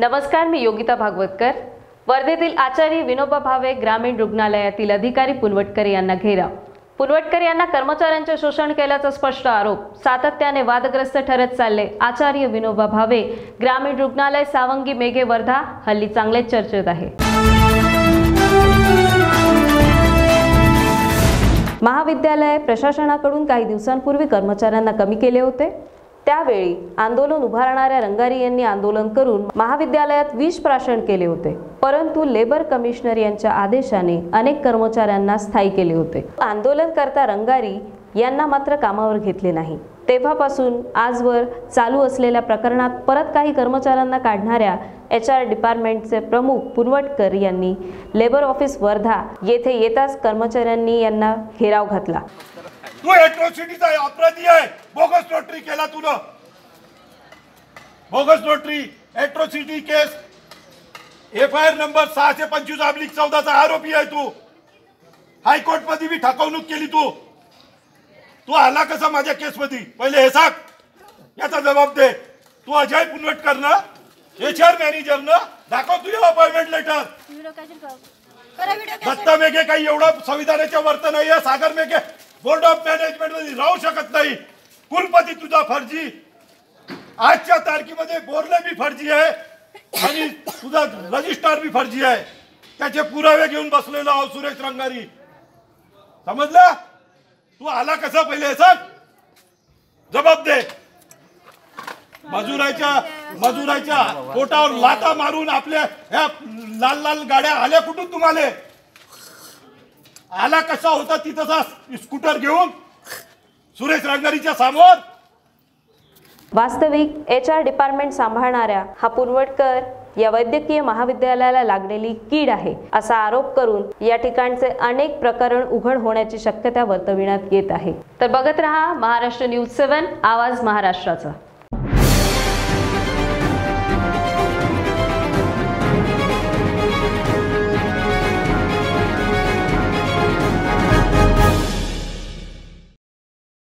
नमस्कार मी योगिता भागवतकर. वर्धेतील आचार्य विनोबा भावे ग्रामीण रुग्णालयातील अधिकारी पुनवटकर यांना घेराव पुनवटकर यांना कर्मचाऱ्यांचे शोषण केल्याचा स्पष्ट आरोप. सातत्याने वादग्रस्त ठरत चालले आचार्य विनोबा भावे ग्रामीण रुग्णालय सावंगी मेघे वर्धा हल्ली चांगलेच चर्चेत आहे. महाविद्यालय प्रशासनाकडून काही दिवसांपूर्वी कर्मचाऱ्यांना कमी केले होते. त्यावेळी आंदोलन उभारणाऱ्या रंगारी यांनी आंदोलन करून महाविद्यालयात विष प्राशन केले होते. परंतु लेबर कमिशनर यांच्या आदेशाने अनेक कर्मचाऱ्यांना स्थायी केले होते. आंदोलनकर्ता रंगारी यांना मात्र कामावर घेतले नाही. तेव्हापासून आजवर चालू असलेल्या प्रकरणात परत काही कर्मचाऱ्यांना काढणाऱ्या एच आर डिपार्टमेंटचे प्रमुख पुनवटकर यांनी लेबर ऑफिस वर्धा येथे येताच कर्मचाऱ्यांनी यांना घेराव घातला. तू एट्रोसिटीचा अपराधी आहे. बोगस नोटरी केला तुला. Bogus notary atrocity case F I R number सहाशे पंचवीस अब्लिक चौदाचा आरोपी आहे तू. हायकोर्टमध्ये बी ठकवणूक केली तू. तू आला कसा माझ्या केस मध्ये पहिले हे सांग. याचा जबाब दे. तू अजय पुनवटकर ना एच आर मॅनेजर ना दाखव तुझे appointment letter video Datta Meghe काही एवढं संविधानाच्या वर्तन आहे सागर मेघे. बोर्ड ऑफ मॅनेजमेंटमध्ये राहू शकत नाही. कुलपती तुझा फर्जी. आजच्या तारखेमध्ये बोर्ले बी फर्जी आहे. आणि तुझा रजिस्ट्रार बी फर्जी आहे. त्याचे पुरावे घेऊन बसलेलो आहो सुरेश रंगारी. समजलं? तू आला कसा पहिले सर जबाब दे. मजुराच्या मजुराच्या पोटावर लाता मारून आपल्या ह्या लाल लाल गाड्या आल्या कुठून तुम्हाला? आला कसा होता तिथंचा स्कूटर घेऊन? सुरेश रंगारीच्या समोर? वास्तविक एच आर डिपार्टमेंट सांभाळणाऱ्या हा पुनवटकर या वैद्यकीय महाविद्यालयाला लागलेली कीड आहे असा आरोप करून या ठिकाणचे अनेक प्रकरण उघड होण्याची शक्यता वर्तविण्यात येत आहे. तर बघत रहा महाराष्ट्र न्यूज सेवन आवाज महाराष्ट्राचा.